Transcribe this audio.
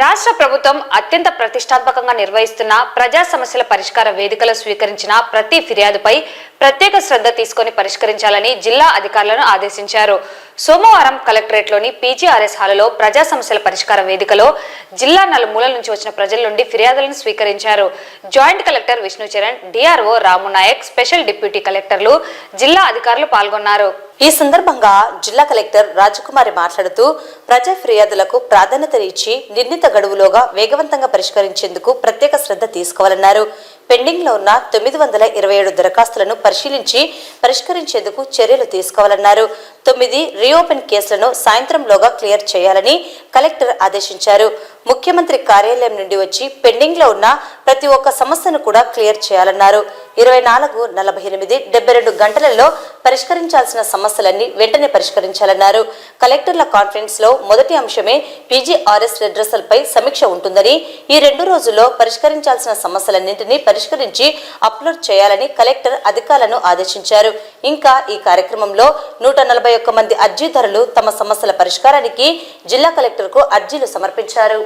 రాష్ట్ర ప్రభుత్వం అత్యంత ప్రతిష్టాత్మకంగా నిర్వహిస్తున్న ప్రజా సమస్యల పరిష్కార వేదికలో స్వీకరించిన ప్రతి ఫిర్యాదుపై ప్రత్యేక శ్రద్ధ తీసుకొని పరిష్కరించాలని జిల్లా అధికారులను ఆదేశించారు. సోమవారం కలెక్టరేట్లోని పీజీఆర్ఎస్ హాలులో ప్రజా సమస్యల పరిష్కార వేదికలో జిల్లా నలుమూలల నుంచి వచ్చిన ప్రజల నుండి ఫిర్యాదులను స్వీకరించారు. Joint collector Vishnu Charan DRO Ramu Naik special deputy కలెక్టర్లు జిల్లా అధికారులు పాల్గొన్నారు. ఈ సందర్భంగా జిల్లా కలెక్టర్ రాజకుమారి మాట్లాడుతూ ప్రజా ఫిర్యాదులకు ప్రాధాన్యతనిచ్చి నిర్ణీత గడువులోగా వేగవంతంగా పరిష్కరించేందుకు ప్రత్యేక శ్రద్ధ తీసుకోవాలన్నారు. పెండింగ్లో ఉన్న తొమ్మిది వందల ఇరవై ఏడు దరఖాస్తులను పరిశీలించి పరిష్కరించేందుకు చర్యలు తీసుకోవాలన్నారు. తొమ్మిది రీఓపెన్ కేసులను సాయంత్రంలోగా క్లియర్ చేయాలని కలెక్టర్ ఆదేశించారు. ముఖ్యమంత్రి కార్యాలయం నుండి వచ్చి పెండింగ్లో ఉన్న ప్రతి ఒక్క సమస్యను కూడా క్లియర్ చేయాలన్నారు. ఇరవై నాలుగు నలభై ఎనిమిది డెబ్బై రెండు గంటలలో పరిష్కరించాల్సిన సమస్యలన్నీ వెంటనే పరిష్కరించాలన్నారు. కలెక్టర్ల కాన్ఫరెన్స్లో మొదటి అంశమే పీజీఆర్ఎస్ రెడ్రసల్ పై సమీక్ష ఉంటుందని ఈ రెండు రోజుల్లో పరిష్కరించాల్సిన సమస్యలన్నింటినీ పరిష్కరించి అప్లోడ్ చేయాలని కలెక్టర్ అధికారులను ఆదేశించారు. ఇంకా ఈ కార్యక్రమంలో నూట నలభై ఒక్క మంది అర్జీదారులు తమ సమస్యల పరిష్కారానికి జిల్లా కలెక్టర్కు అర్జీలు సమర్పించారు.